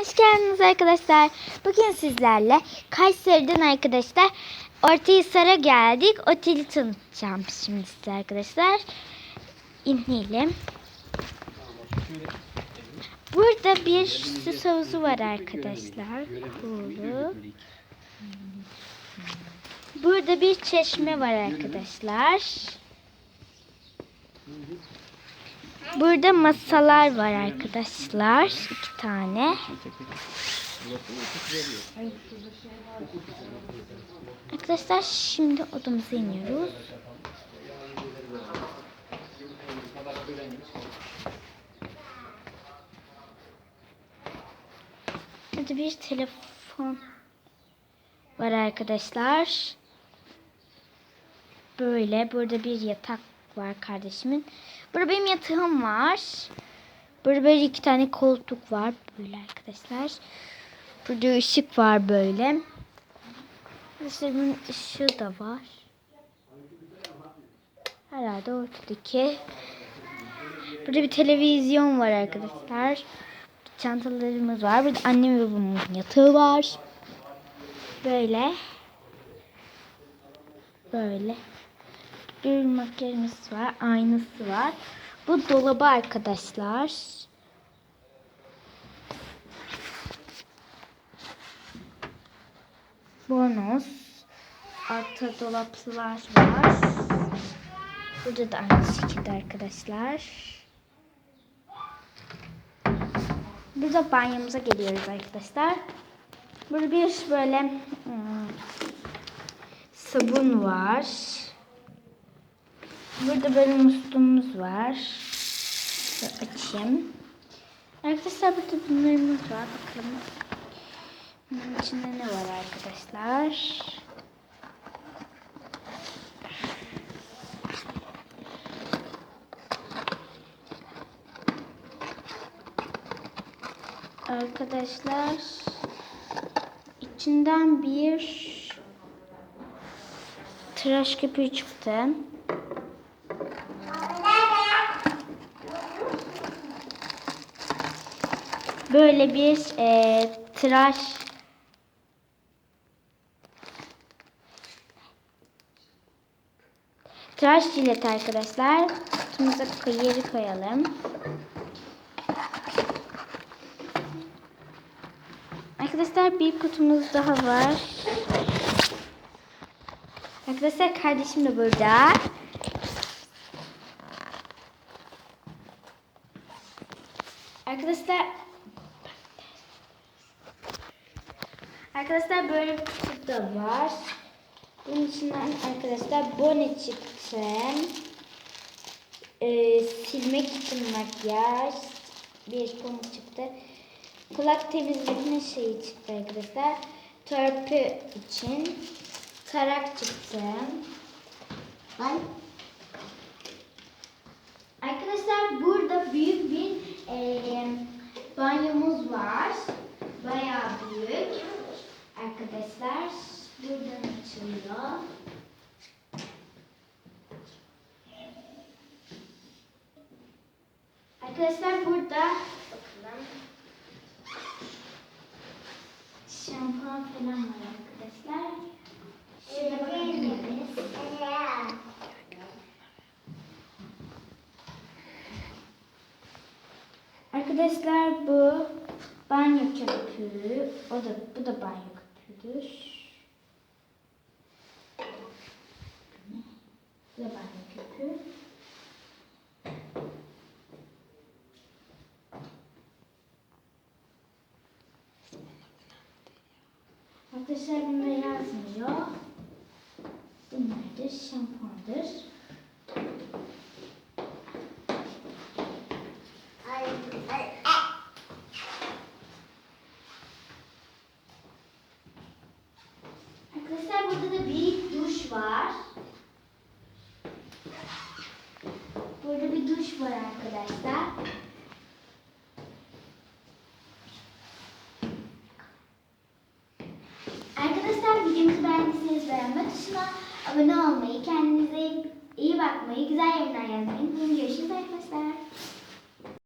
hoş geldiniz arkadaşlar. Bugün sizlerle Kayseri'den arkadaşlar Ortahisar'a geldik. Oteli tanıtacağım şimdi size arkadaşlar. İnelim. Burada bir süs havuzu var arkadaşlar. Burada bir çeşme var arkadaşlar. Burada masalar var arkadaşlar. iki tane. Arkadaşlar şimdi odamıza iniyoruz. Burada bir telefon var arkadaşlar. Böyle burada bir yatak var kardeşimin. Burada benim yatağım var. Burada böyle iki tane koltuk var böyle arkadaşlar. Burada ışık var böyle. Arkadaşlar bunun ışığı da var. Herhalde ortadaki. Burada bir televizyon var arkadaşlar. Çantalarımız var. Burada annem ve babamın yatağı var. Böyle. Böyle. Bir makyajımız var. Aynası var. Bu dolabı arkadaşlar. Bonus. Altta dolaplar var. Burada da aynı şekilde arkadaşlar. Burada banyomuza geliyoruz arkadaşlar. Burada bir böyle hmm, sabun var. Burada böyle musluğumuz var. Şöyle açayım. Arkadaşlar burada bunlarımız var. Bakalım. Bunun içinde ne var arkadaşlar? Arkadaşlar içinden bir tıraş köpüğü çıktı. Böyle bir e, tıraş tıraş jilet arkadaşlar. Kutumuza yeri koyalım. Arkadaşlar bir kutumuz daha var. Arkadaşlar kardeşim de burada. Arkadaşlar Arkadaşlar böyle bir kutu da var. Bunun içinden arkadaşlar bone çıktı. Ee, silmek için makyaj. Bir pamuk çıktı. Kulak temizleme şeyi çıktı arkadaşlar. Törpü için. Tarak çıktı. Ay. Arkadaşlar burada büyük bir eee, banyomuz var. Bayağı büyük. Arkadaşlar buradan açılıyor. Arkadaşlar burada bakalım. Şampuan falan var arkadaşlar. Şöyle bakabiliriz. Arkadaşlar bu banyo köpüğü. O da bu da banyo köpüğüdür. Da banyo köpüğü. Arkadaşlar bunda yazmıyor. Bunlardır, şampuandır. Arkadaşlar burada da bir duş var. Burada bir duş var arkadaşlar. Arkadaşlar videomuzu beğendiyseniz beğenme tuşuna abone olmayı, kendinize iyi bakmayı, güzel yorumlar yazmayı unutmayın. Görüşürüz arkadaşlar.